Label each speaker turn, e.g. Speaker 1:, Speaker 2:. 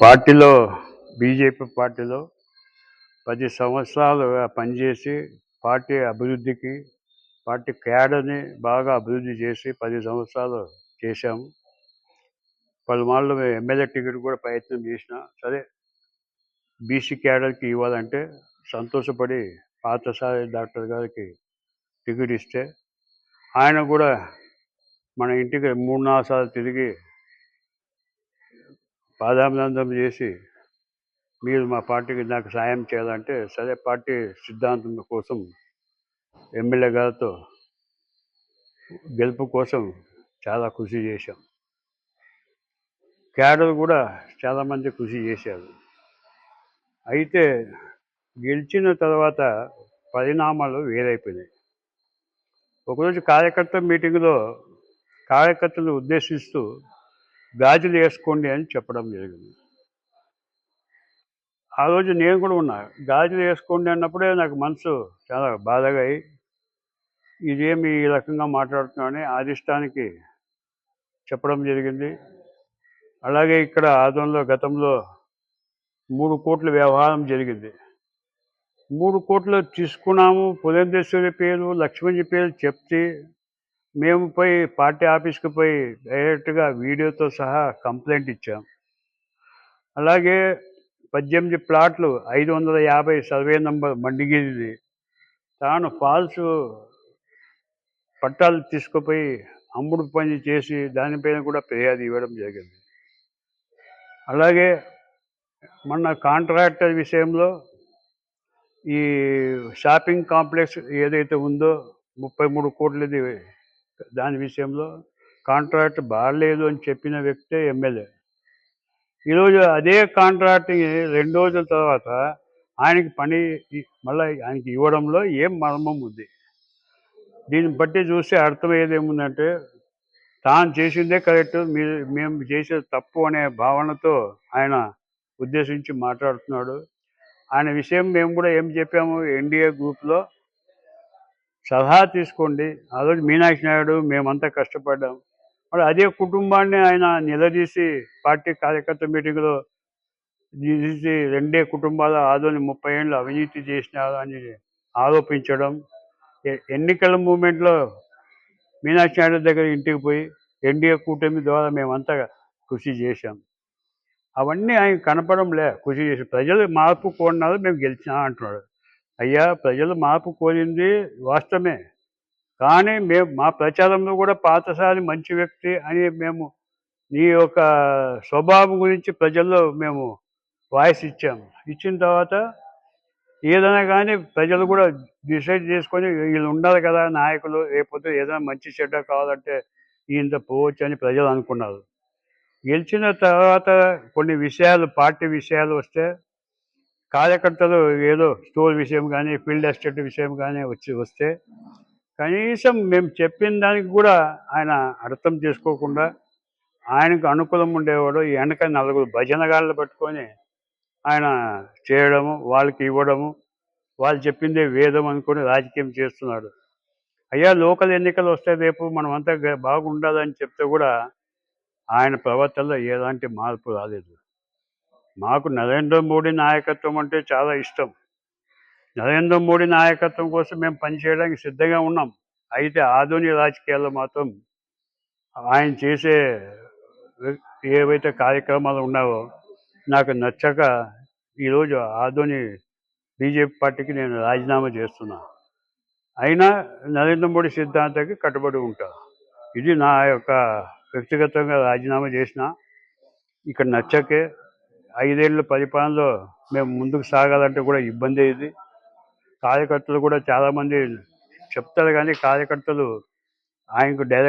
Speaker 1: పార్టీలో బీజేపీ పార్టీలో పది సంవత్సరాలు పనిచేసి పార్టీ అభివృద్ధికి పార్టీ క్యాడర్ని బాగా అభివృద్ధి చేసి పది సంవత్సరాలు చేశాము. పలుమార్లు మేము ఎమ్మెల్యే టికెట్ కూడా ప్రయత్నం చేసిన సరే బీసీ క్యాడర్కి ఇవ్వాలంటే సంతోషపడి పాతసారి డాక్టర్ గారికి టికెట్ ఇస్తే ఆయన కూడా మన ఇంటికి మూడు నాలుగు సార్లు తిరిగి పాదాభినందం చేసి మీరు మా పార్టీకి నాకు సాయం చేయాలంటే సరే పార్టీ సిద్ధాంతం కోసం ఎమ్మెల్యే గారితో గెలుపు కోసం చాలా కృషి చేశాం. క్యాడర్ కూడా చాలామంది కృషి చేశారు. అయితే గెలిచిన తర్వాత పరిణామాలు వేరైపోయినాయి. ఒకరోజు కార్యకర్త మీటింగ్లో కార్యకర్తలు ఉద్దేశిస్తూ గాజులు వేసుకోండి అని చెప్పడం జరిగింది. ఆ రోజు నేను కూడా ఉన్నా. గాజులు వేసుకోండి అన్నప్పుడే నాకు మనసు చాలా బాధగా అయి ఇదేమి ఈ రకంగా మాట్లాడుతున్నామని ఆదిష్టానికి చెప్పడం జరిగింది. అలాగే ఇక్కడ ఆదంలో గతంలో మూడు కోట్ల వ్యవహారం జరిగింది. మూడు కోట్లు తీసుకున్నాము పురంధేశ్వరి పేరు లక్ష్మణి పేరు చెప్తే మేము పోయి పార్టీ ఆఫీస్కి పోయి డైరెక్ట్గా వీడియోతో సహా కంప్లైంట్ ఇచ్చాం. అలాగే పద్దెనిమిది ప్లాట్లు ఐదు వందల యాభై సర్వే నంబర్ మండిగిరిది. తాను ఫాల్స్ పట్టాలు తీసుకుపోయి అమ్ముడు పని చేసి దానిపైన కూడా ఫిర్యాదు ఇవ్వడం జరిగింది. అలాగే మొన్న కాంట్రాక్టర్ విషయంలో ఈ షాపింగ్ కాంప్లెక్స్ ఏదైతే ఉందో ముప్పై మూడు కోట్లది దాని విషయంలో కాంట్రాక్ట్ బాగలేదు అని చెప్పిన వ్యక్తే ఎమ్మెల్యే. ఈరోజు అదే కాంట్రాక్ట్ రెండు రోజుల తర్వాత ఆయనకి పని మళ్ళీ ఆయనకి ఇవ్వడంలో ఏం మర్మం ఉంది? దీన్ని బట్టి చూస్తే అర్థమయ్యేది ఏముందంటే తాను చేసిందే కరెక్ట్ మీరు మేము చేసేది తప్పు అనే భావనతో ఆయన ఉద్దేశించి మాట్లాడుతున్నాడు. ఆయన విషయం మేము కూడా ఏం చెప్పాము? ఎన్డీఏ గ్రూప్లో సలహా తీసుకోండి. ఆ రోజు మీనాక్షి నాయుడు మేమంతా కష్టపడ్డాం. మరి అదే కుటుంబాన్ని ఆయన నిలదీసి పార్టీ కార్యకర్త మీటింగ్లో తీసి రెండే కుటుంబాల ఆదోని ముప్పై ఏళ్ళు అవినీతి చేసినారు అని ఆరోపించడం. ఎన్నికల మూమెంట్లో మీనాక్షి నాయుడు దగ్గర ఇంటికి పోయి ఎన్డీఏ కూటమి ద్వారా మేమంతా కృషి చేశాం. అవన్నీ ఆయన కనపడంలే కృషి చేసి ప్రజలు మార్పు కోరినారు మేము గెలిచినా అంటున్నాడు. అయ్యా ప్రజలు మార్పు కోరింది వాస్తవమే. కానీ మేము మా ప్రచారంలో కూడా పాతసారి మంచి వ్యక్తి అని మేము నీ యొక్క స్వభావం గురించి ప్రజల్లో మేము వాయిస్ ఇచ్చాము ఇచ్చిన తర్వాత ఏదైనా కానీ ప్రజలు కూడా డిసైడ్ చేసుకొని వీళ్ళు ఉండాలి కదా నాయకులు లేకపోతే ఏదైనా మంచి చెడ్డ కావాలంటే ఈయనతో పోవచ్చు అని ప్రజలు అనుకున్నారు. గెలిచిన తర్వాత కొన్ని విషయాలు పార్టీ విషయాలు వస్తే కార్యకర్తలు ఏదో స్టోర్ విషయం కానీ ఫీల్డ్ ఎస్టేట్ విషయం కానీ వచ్చి వస్తే కనీసం మేము చెప్పిన దానికి కూడా ఆయన అర్థం చేసుకోకుండా ఆయనకు అనుకూలం ఉండేవాడు. ఈ వెనక నలుగురు భజనగాళ్ళు పట్టుకొని ఆయన చేయడము వాళ్ళకి ఇవ్వడము వాళ్ళు చెప్పిందే వేదం అనుకొని రాజకీయం చేస్తున్నాడు అయ్యా లోకల్ ఎన్నికలు వస్తే రేపు మనం అంతా బాగుండాలని చెప్తే కూడా ఆయన ప్రవర్తనలో ఎలాంటి మార్పు రాలేదు. మాకు నరేంద్ర మోడీ నాయకత్వం అంటే చాలా ఇష్టం. నరేంద్ర మోడీ నాయకత్వం కోసం మేము పనిచేయడానికి సిద్ధంగా ఉన్నాం. అయితే ఆధునిక రాజకీయాల్లో మాత్రం ఆయన చేసే ఏవైతే కార్యక్రమాలు ఉన్నావో నాకు నచ్చక ఈరోజు ఆధుని బీజేపీ పార్టీకి నేను రాజీనామా చేస్తున్నా. అయినా నరేంద్ర మోడీ సిద్ధాంతానికి కట్టుబడి ఉంటా ఇది నా యొక్క వ్యక్తిగతంగా రాజీనామా చేసిన ఇక్కడ నచ్చకే ఐదేళ్ళు పరిపాలనలో మేము ముందుకు సాగాలంటే కూడా ఇబ్బంది ఇది కార్యకర్తలు కూడా చాలామంది చెప్తారు కానీ కార్యకర్తలు ఆయనకు డైరెక్ట్